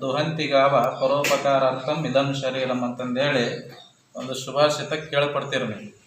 ದುಹಂತಿಗಾವ ಪರೋಪಕಾರಾರ್ಥಂ ಇದಂ ಶರೀರಂ ಅಂತಂದೇಳಿ ಒಂದು ಶುಭಾಷಿತ ಕೇಳ್ಪಡ್ತೀರಿ ನೀವು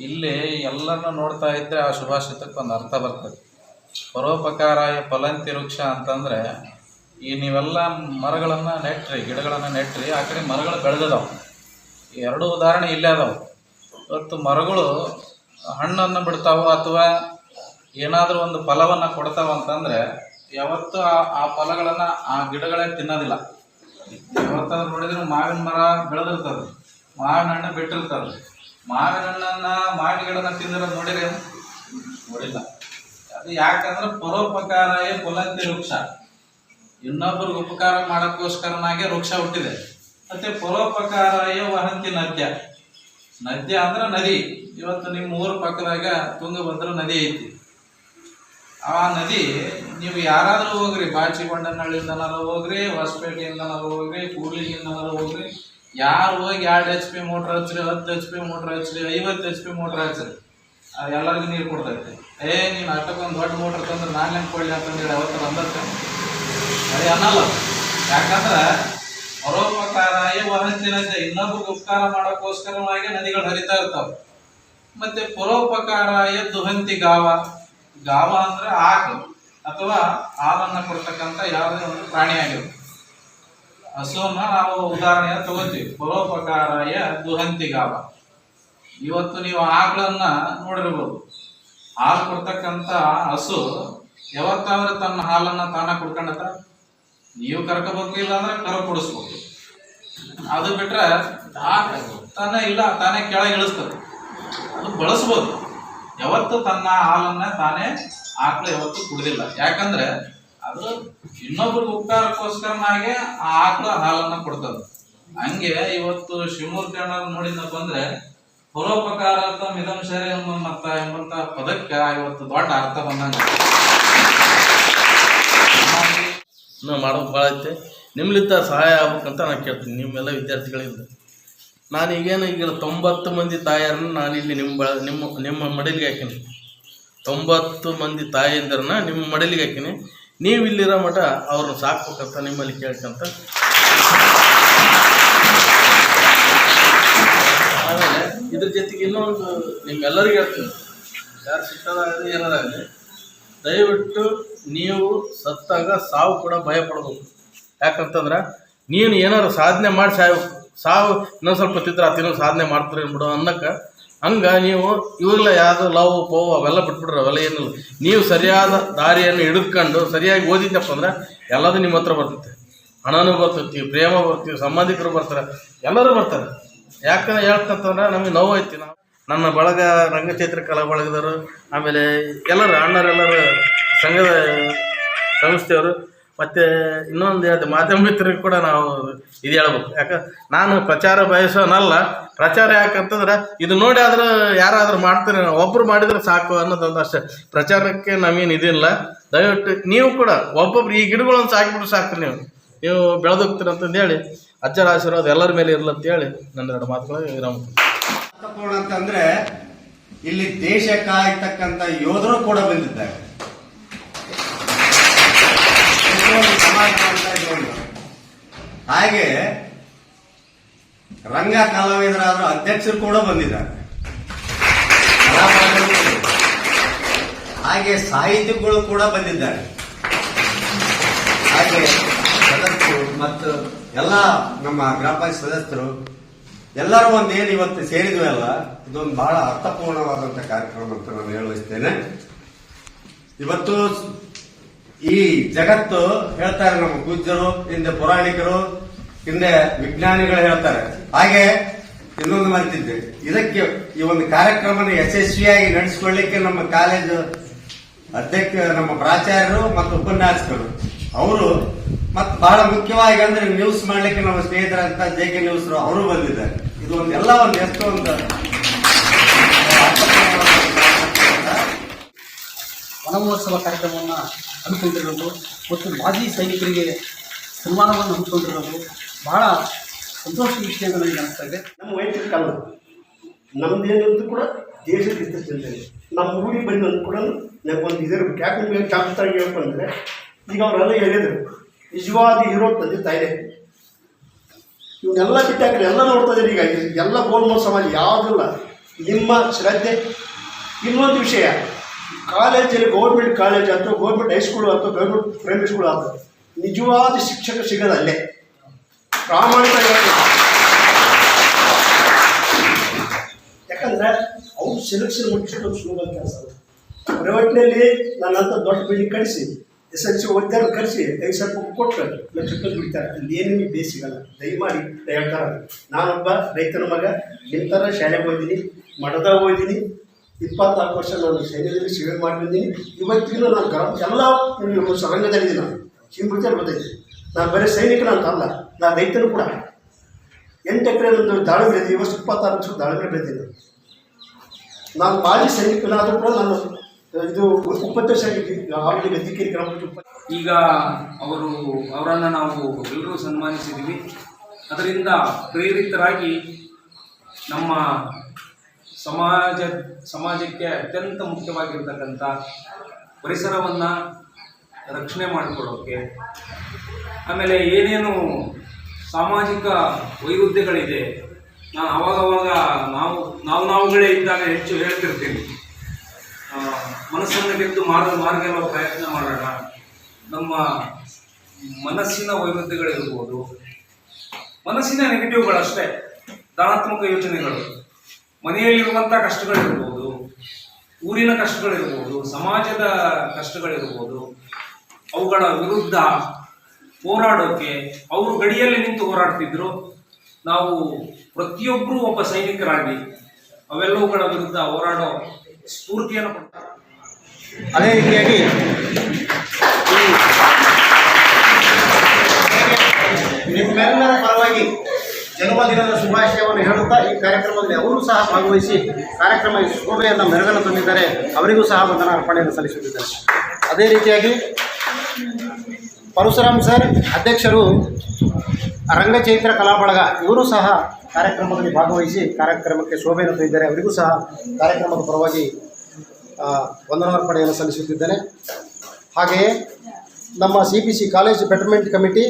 ಇಲ್ಲಿ ಎಲ್ಲರನ್ನ ನೋಡ್ತಾ ಇದ್ರೆ ಆ ಶುಭಾಷಿತಕ್ಕೆ ಒಂದು ಅರ್ಥ ಬರ್ತದೆ. ಪರೋಪಕಾರಾಯ ಫಲಂತಿ ವೃಕ್ಷ ಅಂತಂದ್ರೆ ಈ ನೀವೆಲ್ಲ ಮರಗಳನ್ನ ನೆಟ್ರಿ, ಗಿಡಗಳನ್ನ ನೆಟ್ರಿ, ಆ ಕಡೆ ಮರಗಳು ಬೆಳೆದಿದಾವೆ. ಎರಡು ಉದಾಹರಣೆ ಇಲ್ಲೇ ಅದಾವೆ. ಇವತ್ತು ಮರಗಳು ಹಣ್ಣನ್ನು ಬಿಡ್ತಾವೋ ಅಥವಾ ಏನಾದರೂ ಒಂದು ಫಲವನ್ನು ಕೊಡ್ತಾವ ಅಂತಂದ್ರೆ ಯಾವತ್ತು ಆ ಫಲಗಳನ್ನ ಆ ಗಿಡಗಳೇ ತಿನ್ನೋದಿಲ್ಲ. ಯಾವತ್ತಾದ್ರೂ ನೋಡಿದ್ರೆ ಮಾವಿನ ಮರ ಬೆಳೆದಿರ್ತದೆ, ಮಾವಿನ ಹಣ್ಣು ಬಿಟ್ಟಿರ್ತದೆ. ಮಾವಿನ ಹಣ್ಣನ್ನ, ಮಾವಿನ ಗಿಡನ ತಿಂದಿರೋ ನೋಡಿರಿ ನೋಡಿಲ್ಲ. ಅದು ಯಾಕಂದ್ರೆ ಪರೋಪಕಾರಾಯ ಫಲಂತಿ ವೃಕ್ಷ. ಇನ್ನೊಬ್ಬರಿಗೆ ಉಪಕಾರ ಮಾಡೋಕ್ಕೋಸ್ಕರನಾಗೆ ವೃಕ್ಷ ಹುಟ್ಟಿದೆ. ಮತ್ತೆ ಪರೋಪಕಾರಾಯ ವಹಂತಿ ನದ್ಯ. ನದ್ಯ ಅಂದ್ರೆ ನದಿ. ಇವತ್ತು ನಿಮ್ಮ ಊರ ಪಕ್ಕದಾಗ ತುಂಗಭದ್ರಾ ನದಿ ಐತಿ. ಆ ನದಿ, ನೀವು ಯಾರಾದರೂ ಹೋಗ್ರಿ ಬಾಚಿಗೊಂಡನಹಳ್ಳಿಯಿಂದನಾರು ಹೋಗ್ರಿ ಹೊಸಪೇಟೆಯಿಂದನಾರು ಹೋಗ್ರಿ ಕೂಡ್ಲಿಗಿಂದನಾರು ಹೋಗ್ರಿ, ಯಾರು ಹೋಗಿ ಎರಡು ಎಚ್ ಪಿ ಮೋಟ್ರ್ ಹಚ್ಚ್ರಿ, ಹತ್ತು ಎಚ್ ಪಿ ಮೋಟ್ರ್ ಹಚ್ಚ್ರಿ, ಐವತ್ತು ಎಚ್ ಪಿ ಮೋಟ್ರ್ ಹಚ್ಚ್ರಿ ಎಲ್ಲರಿಗೂ ನೀರು ಕೊಡ್ತೈತೆ. ಏ, ನೀನು ಅಷ್ಟಕ್ಕೊಂದು ದೊಡ್ಡ ಮೋಟ್ರ್ ತಂದ್ರೆ ನಾನು ಹೆಂಗೆ ಕೊಡ್ಲಿ ಅಂತಂದೇಳಿ ಅವತ್ತು ಅಂದತ್ತೆ ಅದು ಅನ್ನಲ್ಲ. ಯಾಕಂದ್ರೆ ಪರೋಪಕಾರಾಯ ವಹಂತಿನತೆ ಇನ್ನೊಬ್ಬರಿಗೆ ಉಪಕಾರ ಮಾಡೋಕ್ಕೋಸ್ಕರವಾಗಿ ನದಿಗಳು ಹರಿತಾ ಇರ್ತಾವೆ. ಮತ್ತೆ ಪರೋಪಕಾರಾಯ ದುಹಂತಿ ಗಾವ. ಗಾವ ಅಂದ್ರೆ ಹಾಕು ಅಥವಾ ಹಾಲನ್ನ ಕೊಡ್ತಕ್ಕಂಥ ಯಾವುದೇ ಒಂದು ಪ್ರಾಣಿ ಆಗಿರುತ್ತೆ ಹಸುವನ್ನ ನಾವು ಉದಾಹರಣೆಯ ತಗೋತೀವಿ. ಪರೋಪಕಾರಾಯ ದುಹಂತಿ ಗಾವ. ಇವತ್ತು ನೀವು ಆಕಳನ್ನ ನೋಡಿರ್ಬೋದು. ಹಾಲು ಕೊಡ್ತಕ್ಕಂಥ ಹಸು ಯಾವತ್ತಾದ್ರೆ ತನ್ನ ಹಾಲನ್ನ ತಾನ ಕುಡ್ಕೊಂಡತ್ತ ನೀವು ಕರ್ಕೋಬೇಕಿಲ್ಲ ಅಂದ್ರೆ ಕರ ಕೊಡಿಸ್ಬೋದು. ಅದು ಬಿಟ್ರೆ ತಾನೇ ಇಲ್ಲ, ತಾನೇ ಕೆಳಗೆ ಇಳಿಸ್ತದೆ ಅದು ಬಳಸ್ಬೋದು. ಯಾವತ್ತು ತನ್ನ ಹಾಲನ್ನ ತಾನೇ ಆಕಳು ಯಾವತ್ತು ಕುಡಿದಿಲ್ಲ. ಯಾಕಂದ್ರೆ ಅದು ಇನ್ನೊಬ್ರಿಗೆ ಉಪಕಾರಕ್ಕೋಸ್ಕರನಾಗೆ ಆ ಆಕಳು ಹಾಲನ್ನ ಕೊಡ್ತದ. ಹಂಗೆ ಇವತ್ತು ಶಿವಮೂರ್ತಿ ಅಣ್ಣ ನೋಡಿದ್ನಪ್ಪ ಅಂದ್ರೆ ಪರೋಪಕಾರ ಮಿದಂ ಶರಿ ಮತ್ತ ಎಂಬಂತ ಪದಕ್ಕೆ ಇವತ್ತು ದೊಡ್ಡ ಅರ್ಥ ಬಂದಂಗ ಮಾಡೋದು ಭಾಳ ಐತೆ. ನಿಮ್ಲಿಂದ ಸಹಾಯ ಆಗ್ಬೇಕಂತ ನಾನು ಕೇಳ್ತೀನಿ. ನಿಮ್ಮೆಲ್ಲ ವಿದ್ಯಾರ್ಥಿಗಳಿಂದ. ನಾನು ಈಗೇನು ಈಗ ತೊಂಬತ್ತು ಮಂದಿ ತಾಯಿಯರನ್ನ ನಾನು ಇಲ್ಲಿ ನಿಮ್ಮ ನಿಮ್ಮ ನಿಮ್ಮ ಮಡಿಲಿಗೆ ಹಾಕೀನಿ. ತೊಂಬತ್ತು ಮಂದಿ ತಾಯಿಯಂದ್ರನ್ನ ನಿಮ್ಮ ಮಡಿಲಿಗೆ ಹಾಕೀನಿ. ನೀವು ಇಲ್ಲಿರೋ ಮಠ ಅವ್ರನ್ನ ಸಾಕ್ಬೇಕಂತ ನಿಮ್ಮಲ್ಲಿ ಕೇಳ್ಕಂತ. ಆಮೇಲೆ ಇದ್ರ ಜೊತೆಗೆ ಇನ್ನೊಂದು ನಿಮ್ಗೆಲ್ಲರಿಗೂ ಹೇಳ್ತೀನಿ. ಯಾರು ಸಿಕ್ಕದಾಗಲಿ ಏನಾರಾಗಲಿ ದಯವಿಟ್ಟು ನೀವು ಸತ್ತಾಗ ಸಾವು ಕೂಡ ಭಯ ಪಡ್ಬೇಕು. ಯಾಕಂತಂದ್ರೆ ನೀನು ಏನಾರು ಸಾಧನೆ ಮಾಡಿ ಸಾಯ್ಬೇಕು. ಸಾವು ಇನ್ನೊಂದು ಸ್ವಲ್ಪ ತಿತ್ರ ಇನ್ನೂ ಸಾಧನೆ ಮಾಡ್ತಾರೆ ಬಿಡು ಅನ್ನಕ್ಕೆ ಹಂಗೆ ನೀವು ಇವಾಗಲ ಯಾವುದು ಲವ್ ಪೋವ್ ಅವೆಲ್ಲ ಬಿಟ್ಬಿಟ್ರೆ ಅವೆಲ್ಲ ಏನಿಲ್ಲ. ನೀವು ಸರಿಯಾದ ದಾರಿಯನ್ನು ಹಿಡಿದ್ಕೊಂಡು ಸರಿಯಾಗಿ ಓದಿದ್ದಪ್ಪ ಅಂದ್ರೆ ಎಲ್ಲದು ನಿಮ್ಮ ಹತ್ರ ಬರ್ತೈತೆ. ಹಣನೂ ಬರ್ತೈತಿ, ಪ್ರೇಮ ಬರ್ತೀವಿ ಸಂಬಂಧಿಕರು ಬರ್ತಾರೆ, ಎಲ್ಲರೂ ಬರ್ತಾರೆ. ಯಾಕಂದ್ರೆ ಹೇಳ್ತಂತಂದ್ರೆ ನಮಗೆ ನೋವು ಐತಿ ನಾವು. ನನ್ನ ಬಳಗ ರಂಗಚೇತ್ರ ಕಲಾ ಬಳಗದವರು, ಆಮೇಲೆ ಎಲ್ಲರೂ ಅಣ್ಣರೆಲ್ಲರೂ ಸಂಘದ ಸಂಸ್ಥೆಯವರು ಮತ್ತು ಇನ್ನೊಂದು ಹೇಳಿದೆ ಮಾಧ್ಯಮ ಮಿತ್ರರಿಗೆ ಕೂಡ ನಾವು ಇದು ಹೇಳ್ಬೇಕು. ಯಾಕೆ ನಾನು ಪ್ರಚಾರ ಬಯಸೋನಲ್ಲ, ಪ್ರಚಾರ ಯಾಕಂತಂದ್ರೆ ಇದು ನೋಡಿ ಆದ್ರೆ ಯಾರಾದ್ರೂ ಮಾಡ್ತಾರೆ ಒಬ್ಬರು ಮಾಡಿದ್ರೆ ಸಾಕು ಅನ್ನೋದೊಂದು ಅಷ್ಟೇ. ಪ್ರಚಾರಕ್ಕೆ ನಮಗೇನು ಇದಿಲ್ಲ. ದಯವಿಟ್ಟು ನೀವು ಕೂಡ, ಒಬ್ಬೊಬ್ರು ಈ ಗಿಡಗಳನ್ನು ಸಾಕಿಬಿಟ್ರೆ ಸಾಕು ನೀವು. ನೀವು ಬೆಳೆದೋಗ್ತೀರ ಅಂತಂದು ಹೇಳಿ, ಅಜ್ಜರ ಆಶೀರ್ವಾದ ಎಲ್ಲರ ಮೇಲೆ ಇರಲಿ ಅಂತ ಹೇಳಿ ನನ್ನ ಎರಡು ಮಾತುಗಳು ವಿರಾಮ ಅಂತಂದ್ರೆ, ಇಲ್ಲಿ ದೇಶ ಕಾಯ್ತಕ್ಕಂಥ ಯೋಧರು ಕೂಡ ಬಂದಿದ್ದಾರೆ ಎಷ್ಟೊಂದು ಸಮಾಜ ಮಾಡ್ತಾ ಇದ್ರು. ಹಾಗೆ ರಂಗ ಕಲಾವಿದರಾದ ಅಧ್ಯಕ್ಷರು ಕೂಡ ಬಂದಿದ್ದಾರೆ. ಹಾಗೆ ಸಾಹಿತಿಗಳು ಕೂಡ ಬಂದಿದ್ದಾರೆ. ಹಾಗೆ ಸದಸ್ಯರು ಮತ್ತು ಎಲ್ಲ ನಮ್ಮ ಗ್ರಾಮ ಸದಸ್ಯರು ಎಲ್ಲರೂ ಒಂದು ಏನು ಇವತ್ತು ಸೇರಿದ್ವಲ್ಲ ಇದೊಂದು ಬಹಳ ಅರ್ಥಪೂರ್ಣವಾದಂತ ಕಾರ್ಯಕ್ರಮ ಅಂತ ನಾನು ಹೇಳುತ್ತೇನೆ. ಇವತ್ತು ಈ ಜಗತ್ತು ಹೇಳ್ತಾರೆ ನಮ್ಮ ಪೂಜ್ಯರು, ಹಿಂದೆ ಪುರಾಣಿಕರು ಹಿಂದೆ ವಿಜ್ಞಾನಿಗಳು ಹೇಳ್ತಾರೆ. ಹಾಗೆ ಇನ್ನೊಂದು ಮಾಡ್ತಿದ್ದೆ ಇದಕ್ಕೆ ಈ ಒಂದು ಕಾರ್ಯಕ್ರಮನ ಯಶಸ್ವಿಯಾಗಿ ನಡೆಸಿಕೊಳ್ಳಿಕ್ಕೆ ನಮ್ಮ ಕಾಲೇಜು ಅಧ್ಯಕ್ಷ, ನಮ್ಮ ಪ್ರಾಚಾರ್ಯರು ಮತ್ತು ಉಪನ್ಯಾಸಕರು. ಅವರು ಮತ್ತು ಬಹಳ ಮುಖ್ಯವಾಗಿ ಅಂದ್ರೆ ನ್ಯೂಸ್ ಮಾಡ್ಲಿಕ್ಕೆ ನಮ್ಮ ಸ್ನೇಹಿತರಂತ ಜೆ ಕೆ ನ್ಯೂಸ್ ಅವರು ಬಂದಿದ್ದಾರೆ. ಇದು ಒಂದು ಎಲ್ಲ ಒಂದು ಎಷ್ಟು ಒಂದು ವನಮಹೋತ್ಸವ ಕಾರ್ಯಕ್ರಮವನ್ನು ಹಮ್ಮಿಕೊಂಡಿರೋದು ಮತ್ತು ಮಾಜಿ ಸೈನಿಕರಿಗೆ ಸನ್ಮಾನವನ್ನು ಹಮ್ಮಿಕೊಂಡಿರೋದು ಬಹಳ ಸಂತೋಷದ ವಿಷಯ ನನಗೆ ಅನಿಸ್ತಾ ಇದೆ. ನಮ್ಮ ವೈಯಕ್ತಿಕ ಕಾಲ ನಮ್ದೇನಂತೂ ಕೂಡ ದೇಶದ ಹಿತ ನಮ್ಮ ಊರಿಗೆ ಬಂದು ಕೂಡ ಒಂದು ಇದರ ಮೇಲೆ ಜಾಗೃತಾಗಿ ಹೇಳ್ಕೊಂಡ್ರೆ ಈಗ ಅವರೆಲ್ಲ ಹೇಳಿದರು, ನಿಜವಾದ ಹೀರೋ ತಂದೆ ತಾಯಿದೆ ಇವನ್ನೆಲ್ಲ ಬಿಟ್ಟಾಕ್ರೆ ಎಲ್ಲ ನೋಡ್ತಾ ಇದ್ದಾರೆ? ಈಗ ಎಲ್ಲ ಗೋಲ್ಮೋಲ್ ಸಮಾಜ ಯಾವುದಿಲ್ಲ ನಿಮ್ಮ ಶ್ರದ್ಧೆ, ಇನ್ನೊಂದು ವಿಷಯ ಕಾಲೇಜಲ್ಲಿ ಗೌರ್ಮೆಂಟ್ ಕಾಲೇಜ್ ಅಥವಾ ಗೌರ್ಮೆಂಟ್ ಹೈಸ್ಕೂಲ್ ಅಥವಾ ಗೌರ್ಮೆಂಟ್ ಪ್ರೈಮರಿ ಸ್ಕೂಲ್ ಆಯ್ತು ನಿಜವಾದ ಶಿಕ್ಷಕ ಸಿಗೋದು ಅಲ್ಲೇ. ಪ್ರಾಮಾಣಿಕ ಯಾಕಂದ್ರೆ ಅವ್ರು ಸೆಲೆಕ್ಷನ್ ಮುಗಿಸ್ಕೊಂಡು ಸುಲಭ ಕೆಲಸ ಪ್ರೈವೇಟ್ನಲ್ಲಿ ನಾನು ನನ್ನಂತ ದೊಡ್ಡ ಬಿಲ್ಡಿಂಗ್ ಕಳಿಸಿ ಎಸ್ ಎಲ್ ಸಿ ಓದ್ಯಾರ ಕರೆಸಿ ಐದು ಸಾವಿರ ರೂಪಾಯಿ ಕೊಟ್ಟು ಲಕ್ಷ ದುಡಿತಾರೆ ಅಲ್ಲಿ ಏನು ಬೇಸಿಗಲ್ಲ ಬೇಸ್ ಸಿಗಲ್ಲ. ದಯಮಾಡಿ ಹೇಳ್ತಾರೆ ನಾನೊಬ್ಬ ರೈತನ ಮಗ ನಿಂತರ ಶಾಲೆಗೆ ಹೋಗಿದ್ದೀನಿ ಮಠದಾಗ ಹೋಗಿದ್ದೀನಿ ಇಪ್ಪತ್ನಾಲ್ಕು ವರ್ಷ ನಾನು ಸೈನ್ಯದಲ್ಲಿ ಸೇವೆ ಮಾಡಿ ಬಂದೀನಿ ಇವತ್ತಿಗೂ ನಾನು ಗ್ರಾಮ ಎಲ್ಲ ಸರಂಗದಲ್ಲಿದ್ದೀನಿ ನಾನು. ಶಿವಮೂರ್ತಿಯಲ್ಲಿ ಬಂದೈತಿ ನಾನು ಬರೀ ಸೈನಿಕನ ಅಂತ ಅಲ್ಲ. ನಾನು ರೈತರು ಕೂಡ ಎಂಟು ಎಕರೆ ಒಂದು ದಾಳು ಬೆಳೆದಿದ್ದೆ ಇವತ್ತು ಇಪ್ಪತ್ತಾರು ವರ್ಷ ದಾಳಿಂಬೆ ಬೆಳೆದಿದ್ದೆ ನಾನು ಮಾಜಿ ಸೈನಿಕನಾದರೂ ಕೂಡ ನಾನು ಇದು ಇಪ್ಪತ್ತು ವರ್ಷ ಗದ್ದಿಕೇರಿ ಗ್ರಾಮ ಪಂಚಾಯತ್ ಈಗ ಅವರು, ಅವರನ್ನು ನಾವು ಎಲ್ಲರೂ ಸನ್ಮಾನಿಸಿದ್ದೀವಿ. ಅದರಿಂದ ಪ್ರೇರಿತರಾಗಿ ನಮ್ಮ ಸಮಾಜ, ಸಮಾಜಕ್ಕೆ ಅತ್ಯಂತ ಮುಖ್ಯವಾಗಿರ್ತಕ್ಕಂಥ ಪರಿಸರವನ್ನು ರಕ್ಷಣೆ ಮಾಡಿಕೊಳ್ಳೋಕ್ಕೆ ಆಮೇಲೆ ಏನೇನು ಸಾಮಾಜಿಕ ವೈರುಧ್ಯಗಳಿದೆ ನಾನು ಅವಾಗವಾಗ ನಾವು ನಾವು ನಾವುಗಳೇ ಇದ್ದಾಗ ಹೆಚ್ಚು ಹೇಳ್ತಿರ್ತೀನಿ. ಮನಸ್ಸನ್ನು ಗೆದ್ದು ಮಾರ್ಗ ಮಾರ್ಗೆಲ್ಲೋ ಪ್ರಯತ್ನ ಮಾಡೋಣ. ನಮ್ಮ ಮನಸ್ಸಿನ ವೈರುಧ್ಯಗಳಿರ್ಬೋದು ಮನಸ್ಸಿನ ನೆಗೆಟಿವ್ಗಳಷ್ಟೇ ಧನಾತ್ಮಕ ಯೋಚನೆಗಳು. ಮನೆಯಲ್ಲಿರುವಂಥ ಕಷ್ಟಗಳಿರ್ಬೋದು. ಊರಿನ ಕಷ್ಟಗಳಿರ್ಬೋದು. ಸಮಾಜದ ಕಷ್ಟಗಳಿರ್ಬೋದು. ಅವುಗಳ ವಿರುದ್ಧ ಹೋರಾಡೋಕ್ಕೆ ಅವರು ಗಡಿಯಲ್ಲಿ ನಿಂತು ಹೋರಾಡ್ತಿದ್ರು. ನಾವು ಪ್ರತಿಯೊಬ್ಬರೂ ಒಬ್ಬ ಸೈನಿಕರಾಗಿ ಅವೆಲ್ಲವುಗಳ ವಿರುದ್ಧ ಹೋರಾಡೋ ಸ್ಫೂರ್ತಿಯನ್ನು ಕೊಡ್ತಾರೆ. ಅದೇ ರೀತಿಯಾಗಿ ನಿಮ್ಮೆಲ್ಲರ ಪರವಾಗಿ ಜನ್ಮದಿನದ ಶುಭಾಶಯವನ್ನು ಹೇಳುತ್ತಾ ಈ ಕಾರ್ಯಕ್ರಮದಲ್ಲಿ ಅವರು ಸಹ ಭಾಗವಹಿಸಿ ಕಾರ್ಯಕ್ರಮ ಶೋಭೆಯನ್ನು ಮೆರಗನ್ನು ತಂದಿದ್ದಾರೆ. ಅವರಿಗೂ ಸಹ ವಂದನ ಅರ್ಪಣೆಯನ್ನು ಸಲ್ಲಿಸುತ್ತಿದ್ದಾರೆ. ಅದೇ ರೀತಿಯಾಗಿ ಪರಶುರಾಮ್ ಸರ್, ಅಧ್ಯಕ್ಷರು ರಂಗಚೈತ್ರ ಕಲಾ ಬಳಗ, ಇವರು ಸಹ ಕಾರ್ಯಕ್ರಮದಲ್ಲಿ ಭಾಗವಹಿಸಿ ಕಾರ್ಯಕ್ರಮಕ್ಕೆ ಶೋಭೆಯನ್ನು ತಂದಿದ್ದಾರೆ ಅವರಿಗೂ ಸಹ ಕಾರ್ಯಕ್ರಮದ ಪರವಾಗಿ ವಂದನಾರ್ಪಣೆಯನ್ನು ಸಲ್ಲಿಸುತ್ತಿದ್ದೇನೆ. ಹಾಗೆಯೇ ನಮ್ಮ C P C college betterment committee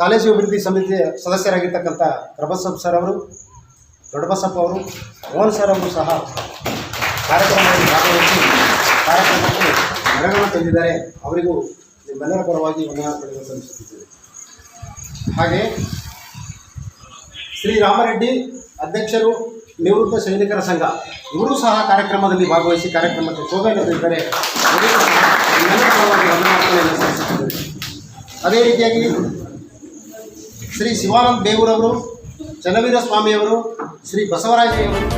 college ಅಭಿವೃದ್ಧಿ ಸಮಿತಿಯ ಸದಸ್ಯರಾಗಿರ್ತಕ್ಕಂಥ ಪ್ರಭಸಪ್ಪ ಸರ್ ಅವರು, ದೊಡ್ಡಬಸಪ್ಪ ಅವರು, ಮೋಹನ್ ಸರ್ ಅವರು ಸಹ ಕಾರ್ಯಕ್ರಮದಲ್ಲಿ ಭಾಗವಹಿಸಿ ಕಾರ್ಯಕ್ರಮಕ್ಕೆ ನೆರವನ್ನು ತಂದಿದ್ದಾರೆ. ಅವರಿಗೂ ನಿಮ್ಮೆಲ್ಲರ ಪರವಾಗಿ ವಂದನಾರ್ಪಣೆಯನ್ನು ಸಲ್ಲಿಸುತ್ತಿದ್ದೇವೆ ಹಾಗೆ ಶ್ರೀ ರಾಮರೆಡ್ಡಿ ಅಧ್ಯಕ್ಷರು ನಿವೃತ್ತ ಸೈನಿಕರ ಸಂಘ, ಇವರು ಸಹ ಕಾರ್ಯಕ್ರಮದಲ್ಲಿ ಭಾಗವಹಿಸಿ ಕಾರ್ಯಕ್ರಮಕ್ಕೆ ಶೋಭೆ ನೀಡಿದ್ದಾರೆ ಅದೇ ರೀತಿಯಾಗಿ ಶ್ರೀ ಶಿವಾನಂದ ದೇವರವರು, ಚನ್ನವೀರ ಸ್ವಾಮಿಯವರು, ಶ್ರೀ ಬಸವರಾಜಯ್ಯವರು